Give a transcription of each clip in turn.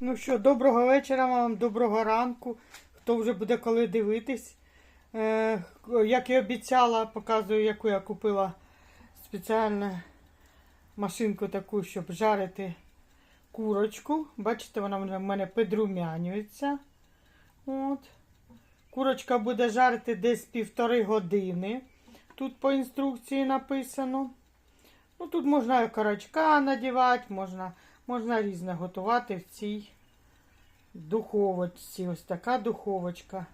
Ну що, доброго вечора вам, доброго ранку. Хто вже буде коли дивитись. Е, як і обіцяла, показую, яку я купила спеціальну машинку таку, щоб жарити курочку. Бачите, вона в мене підрумянюється. От. Курочка буде жарити десь півтори години. Тут по інструкції написано. Ну, тут можна і карачка надівати, можна, можна різне готувати в цій духовочці. Ось така духовочка.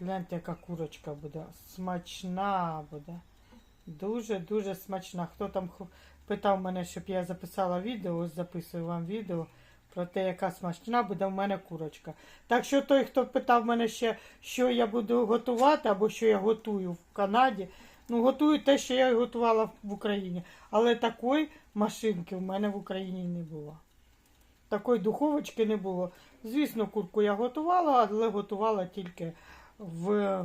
Гляньте, яка курочка буде. Смачна буде. Дуже-дуже смачна. Хто там питав мене, щоб я записала відео, ось записую вам відео про те, яка смачна буде в мене курочка. Так що той, хто питав мене ще, що я буду готувати, або що я готую в Канаді, ну готую те, що я готувала в Україні. Але такої машинки в мене в Україні не було. Такої духовочки не було. Звісно, курку я готувала, але готувала тільки в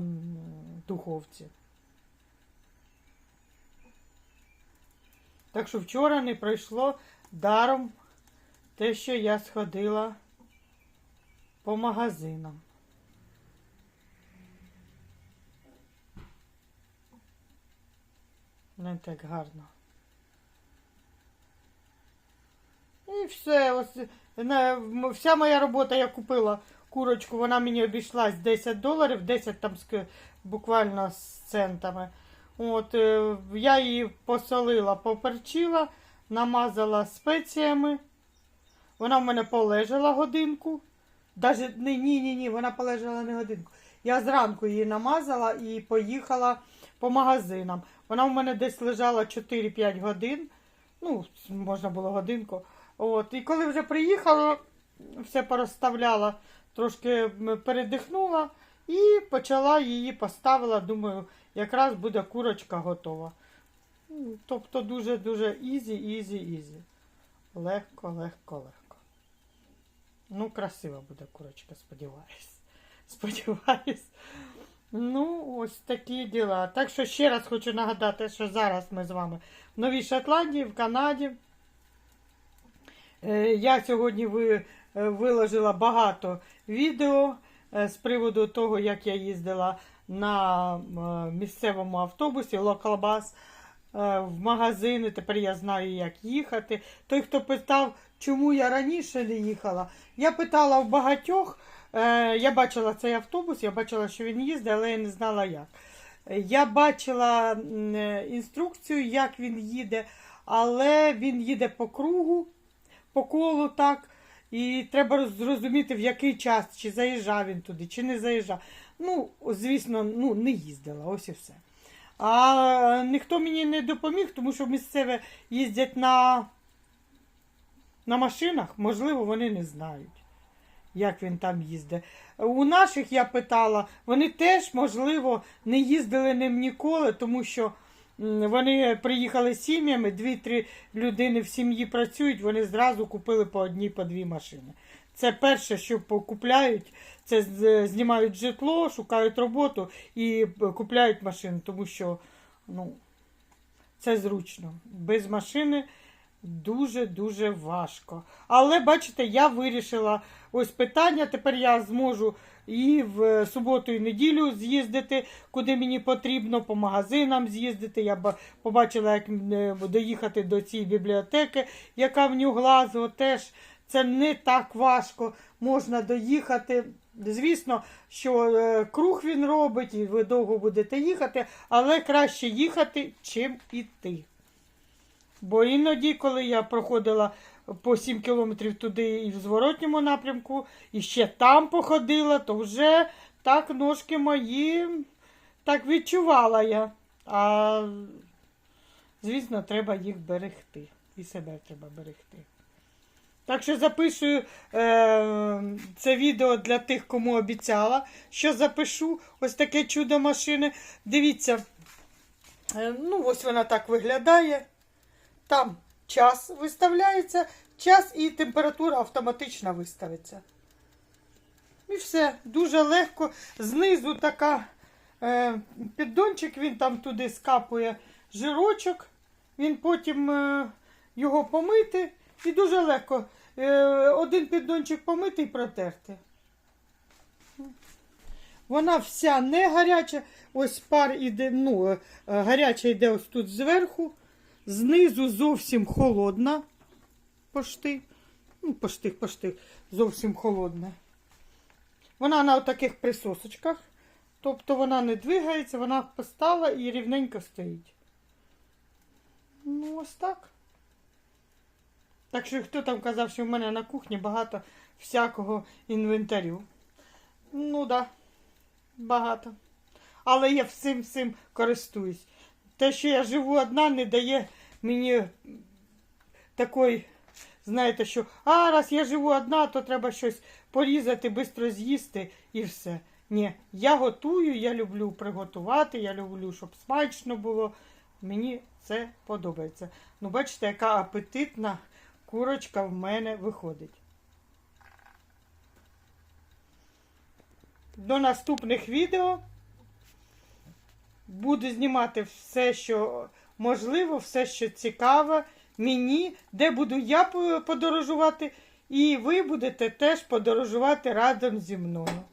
духовці. Так що вчора не пройшло даром те, що я сходила по магазинам. Не так гарно. І все. Ось, вся моя робота я купила курочку, вона мені обійшлась 10 доларів, 10 там буквально з центами. От, е, я її посолила, поперчила, намазала спеціями. Вона в мене полежала годинку. Даже ні, ні, ні, ні, вона полежала не годинку. Я зранку її намазала і поїхала по магазинам. Вона в мене десь лежала 4-5 годин. Ну, можна було годинку. От. І коли вже приїхала, все порозставляла, трошки передихнула і почала її поставила. Думаю, якраз буде курочка готова. Ну, Тобто дуже-дуже ізі, ізі, ізі. Легко, легко, легко. Ну, красива буде курочка, сподіваюсь. Сподіваюсь. Ну, ось такі діла. Так що ще раз хочу нагадати, що зараз ми з вами в Новій Шотландії, в Канаді. Е, Я сьогодні е, виложила багато відео е, з приводу того, як я їздила на місцевому автобусі Локалбас в магазини. Тепер я знаю, як їхати. Той, хто питав, чому я раніше не їхала, я питала в багатьох. Е, Я бачила цей автобус, я бачила, що він їздить, але я не знала як. Е, Я бачила е, інструкцію, як він їде, але він їде по кругу, по колу так. І треба зрозуміти, в який час, чи заїжджав він туди, чи не заїжджав. Ну, звісно, ну, не їздила, ось і все. А ніхто мені не допоміг, тому що місцеві їздять на, на машинах, можливо, вони не знають як він там їздить. У наших я питала, вони теж, можливо, не їздили ним ніколи, тому що вони приїхали з сім'ями, дві-три людини в сім'ї працюють, вони зразу купили по одній, по дві машини. Це перше, що купляють, це знімають житло, шукають роботу і купляють машину, тому що ну, це зручно. Без машини дуже-дуже важко. Але бачите, я вирішила ось питання. Тепер я зможу і в суботу, і неділю з'їздити, куди мені потрібно, по магазинам з'їздити. Я побачила, як е, доїхати до цієї бібліотеки, яка в Нью-Глазго. Теж це не так важко. Можна доїхати. Звісно, що е, круг він робить, і ви довго будете їхати, але краще їхати, чим іти. Бо іноді, коли я проходила по 7 кілометрів туди і в зворотньому напрямку, і ще там походила, то вже так ножки мої так відчувала я. А звісно, треба їх берегти. І себе треба берегти. Так що записую е, це відео для тих, кому обіцяла, що запишу ось таке чудо машини. Дивіться, е, ну ось вона так виглядає. Там час виставляється, час і температура автоматично виставиться. І все, дуже легко. Знизу така е, піддончик, він там туди скапує жирочок, він потім е, його помити і дуже легко. е, один піддончик помити і протерти. Вона вся не гаряча. Ось пар іде, ну, е, гаряча йде ось тут зверху, знизу зовсім холодна. Пошти. Ну, пошти, пошти, зовсім холодна. Вона на таких присосочках. Тобто вона не двигається, вона постала і рівненько стоїть. Ну, ось так. Так що хто там казав, що в мене на кухні багато всякого інвентарю. Ну да, багато. Але я всім всім користуюсь. Те, що я живу одна, не дає мені такої, знаєте, що а раз я живу одна, то треба щось порізати, швидко з'їсти і все. Ні, я готую, я люблю приготувати, я люблю, щоб смачно було. Мені це подобається. Ну, бачите, яка апетитна курочка в мене виходить. До наступних відео буду знімати все, що можливо, все, що цікаве мені, де буду я подорожувати, і ви будете теж подорожувати разом зі мною.